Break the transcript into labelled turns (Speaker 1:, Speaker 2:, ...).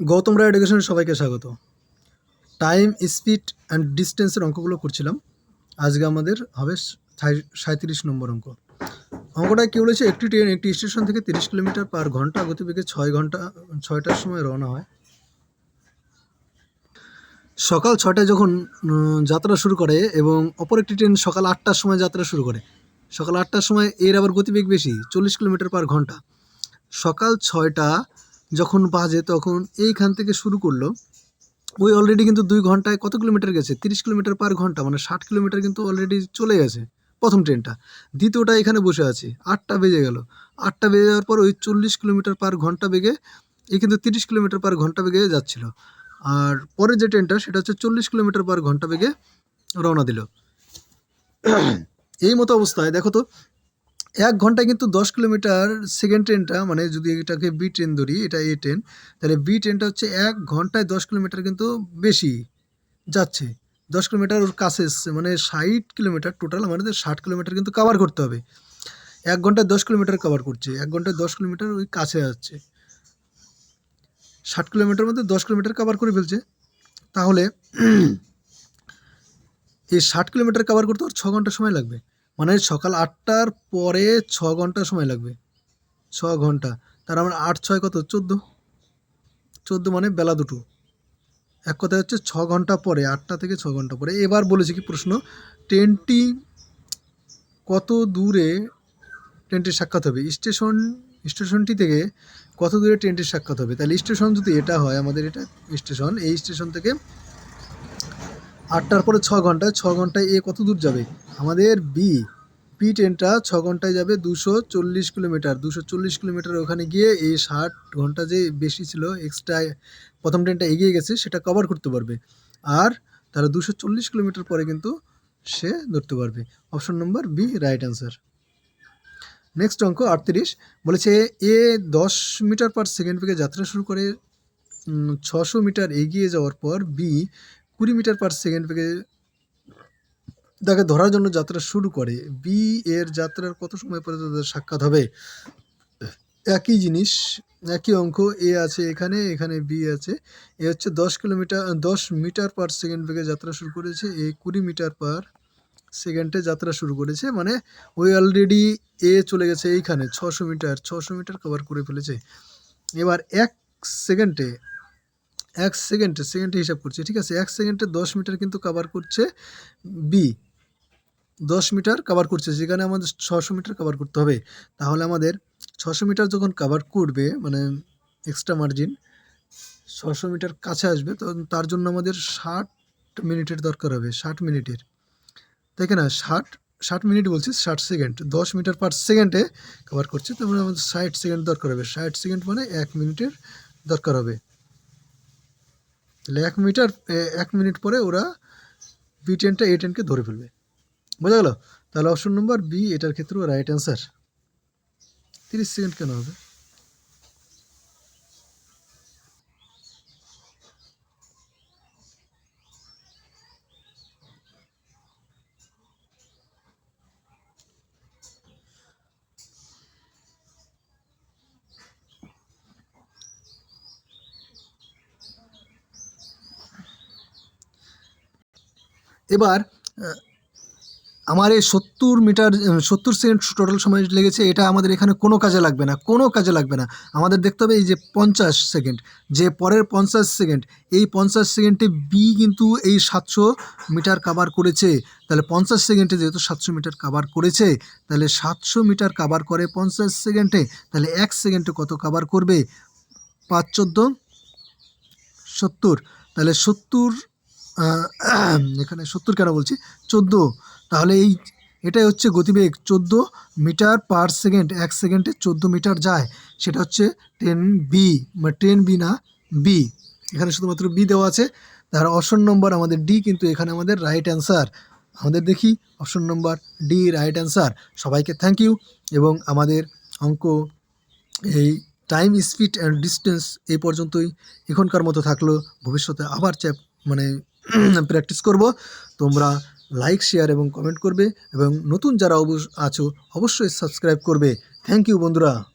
Speaker 1: গৌতম রায় এডুকেশনের সবাইকে স্বাগত। টাইম স্পিড অ্যান্ড ডিস্টেন্সের অঙ্কগুলো করছিলাম। আজকে আমাদের হবে সাঁত্রিশ নম্বর অঙ্ক। অঙ্কটা কী বলেছে? একটি ট্রেন একটি স্টেশন থেকে তিরিশ কিলোমিটার পার ঘণ্টা গতিবেগে ছয় ঘণ্টা, ছয়টার সময় রওনা হয়। সকাল ছটায় যখন যাত্রা শুরু করে এবং অপর একটি ট্রেন সকাল আটটার সময় যাত্রা শুরু করে। সকাল আটটার সময় এর আবার গতিবেগ বেশি, চল্লিশ কিলোমিটার পার ঘণ্টা। সকাল ছয়টা যখন বাজে তখন এইখান থেকে শুরু করল। ওই অলরেডি কিন্তু দুই ঘন্টায় কত কিলোমিটার গেছে? তিরিশ কিলোমিটার পার ঘণ্টা মানে ষাট কিলোমিটার কিন্তু অলরেডি চলে গেছে প্রথম ট্রেনটা দ্বিতীয়টা এখানে বসে আছে, আটটা বেজে গেল। আটটা বেজে যাওয়ার পর ওই চল্লিশ কিলোমিটার পার ঘণ্টা বেগে, এই কিন্তু তিরিশ কিলোমিটার পার ঘণ্টা বেগে যাচ্ছিল। আর পরের যে ট্রেনটা সেটা হচ্ছে চল্লিশ কিলোমিটার পার ঘণ্টা বেগে রওনা দিল। এই মতো অবস্থায়, দেখো তো এক ঘন্টায় কিন্তু দশ কিলোমিটার সেকেন্ড ট্রেনটা মানে যদি এটাকে বি ট্রেন ধরি, এটা এ ট্রেন তাহলে বি ট্রেনটা হচ্ছে এক ঘন্টায় দশ কিলোমিটার কিন্তু বেশি যাচ্ছে। দশ কিলোমিটার ওর কাছে এসছে মানে ষাট কিলোমিটার টোটাল আমাদের ষাট কিলোমিটার কিন্তু কভার করতে হবে। এক ঘন্টায় দশ কিলোমিটার কভার করছে, এক ঘন্টায় দশ কিলোমিটার ওই কাছে যাচ্ছে ষাট কিলোমিটার মধ্যে দশ কিলোমিটার কভার করে ফেলছে। তাহলে এই ষাট কিলোমিটার কভার করতে ওর ছ ঘণ্টা সময় লাগবে। মানে সকাল আটটার পরে ছ ঘণ্টা সময় লাগবে। ছ ঘণ্টা। তার আমার আট, ছয় কত? চোদ্দ? চোদ্দ মানে বেলা দুটো। এক কথা হচ্ছে ছ ঘণ্টা পরে, আটটা থেকে ছ ঘণ্টা পরে। এবার বলেছে কি প্রশ্ন, ট্রেনটি কত দূরে ট্রেনটির সাক্ষাৎ হবে? স্টেশন, স্টেশনটি থেকে কত দূরে ট্রেনটির সাক্ষাৎ হবে? তাহলে স্টেশন যদি এটা হয়, আমাদের এটা স্টেশন, এই স্টেশন থেকে আটটার পরে ছ ঘন্টায় ছ ঘন্টায় এ কত দূর যাবে? আমাদের বি পি ট্রেনটা ছ ঘন্টায় যাবে দুশো চল্লিশ কিলোমিটার। দুশো চল্লিশ কিলোমিটার ওখানে গিয়ে এই ষাট ঘণ্টা যে বেশি ছিল এক্সট্রা প্রথম ট্রেনটা এগিয়ে গেছে, সেটা কভার করতে পারবে। আর তারা দুশো চল্লিশ কিলোমিটার পরে কিন্তু সে ধরতে পারবে। Option number B right answer next অঙ্ক, আটত্রিশ। বলেছে এ দশ মিটার পার সেকেন্ড থেকে যাত্রা শুরু করে। ছশো মিটার এগিয়ে যাওয়ার পর বি কুড়ি মিটার পার সেকেন্ড থেকে তাকে ধরার জন্য যাত্রা শুরু করে। বি এর যাত্রার কত সময় পরে তাদের সাক্ষাৎ হবে? একই জিনিস, একই অঙ্ক এ আছে এখানে এখানে বি আছে। এ হচ্ছে দশ কিলোমিটার, দশ মিটার পার সেকেন্ড বেগে যাত্রা শুরু করেছে। এ কুড়ি মিটার পার সেকেন্ডে যাত্রা শুরু করেছে। মানে ওই অলরেডি এ চলে গেছে এইখানে, ছশো মিটার ছশো মিটার কভার করে ফেলেছে। এবার এক সেকেন্ডে এক সেকেন্ডে সেকেন্ডে হিসাব করছে, ঠিক আছে? এক সেকেন্ডে দশ মিটার কিন্তু কভার করছে বি দশ মিটার কভার করছে, যেখানে আমাদের ছশো মিটার কভার করতে হবে। তাহলে আমাদের ছশো মিটার যখন কভার করবে মানে এক্সট্রা মার্জিন ছশো মিটার কাছে আসবে তো তার জন্য আমাদের ষাট মিনিটের দরকার হবে, ষাট মিনিটের। তাই না, ষাট ষাট মিনিট বলছি, ষাট সেকেন্ড দশ মিটার পার সেকেন্ডে কভার করছে তারপরে আমাদের ষাট সেকেন্ড দরকার হবে। ষাট সেকেন্ড মানে এক মিনিটের দরকার হবে। তাহলে এক মিটার এক মিনিট পরে ওরা বি টেনটা এ টেনকে ধরে ফেলবে। বোঝা গেল? তাহলে অপশন নম্বর বি এটার ক্ষেত্রেও রাইট অ্যান্সার তিরিশ সেকেন্ড কেন হবে? এবার আমার এই সত্তর মিটার, সত্তর সেকেন্ড টোটাল সময় লেগেছে, এটা আমাদের এখানে কোনো কাজে লাগবে না, কোনো কাজে লাগবে না। আমাদের দেখতে হবে এই যে পঞ্চাশ সেকেন্ড, যে পরের পঞ্চাশ সেকেন্ড, এই পঞ্চাশ সেকেন্ডে বি কিন্তু এই সাতশো মিটার কাভার করেছে। তাহলে পঞ্চাশ সেকেন্ডে যেহেতু সাতশো মিটার কাভার করেছে, তাহলে সাতশো মিটার কাভার করে পঞ্চাশ সেকেন্ডে, তাহলে এক সেকেন্ডে কত কাভার করবে? পাঁচ চোদ্দ, সত্তর। তাহলে সত্তর এখানে সত্তর কেন বলছি? চোদ্দ। তাহলে এই, এটাই হচ্ছে গতিবেগ। চোদ্দ মিটার পার সেকেন্ড, এক সেকেন্ডে চোদ্দ মিটার যায়। সেটা হচ্ছে টেন বি। মানে টেন বি না, বি। এখানে শুধুমাত্র বি দেওয়া আছে। তার অপশন নম্বর আমাদের ডি, কিন্তু এখানে আমাদের রাইট অ্যান্সার। আমাদের দেখি, option number D, right answer. সবাইকে থ্যাংক ইউ। এবং আমাদের অঙ্ক এই টাইম স্পিড অ্যান্ড ডিস্টেন্স এই পর্যন্তই এখনকার মতো থাকল। ভবিষ্যতে আবার চ্যাপ মানে প্র্যাকটিস করব। তোমরা লাইক শেয়ার এবং কমেন্ট করবে এবং নতুন যারা অবশ্য আছো, অবশ্যই সাবস্ক্রাইব করবে। থ্যাংক ইউ বন্ধুরা।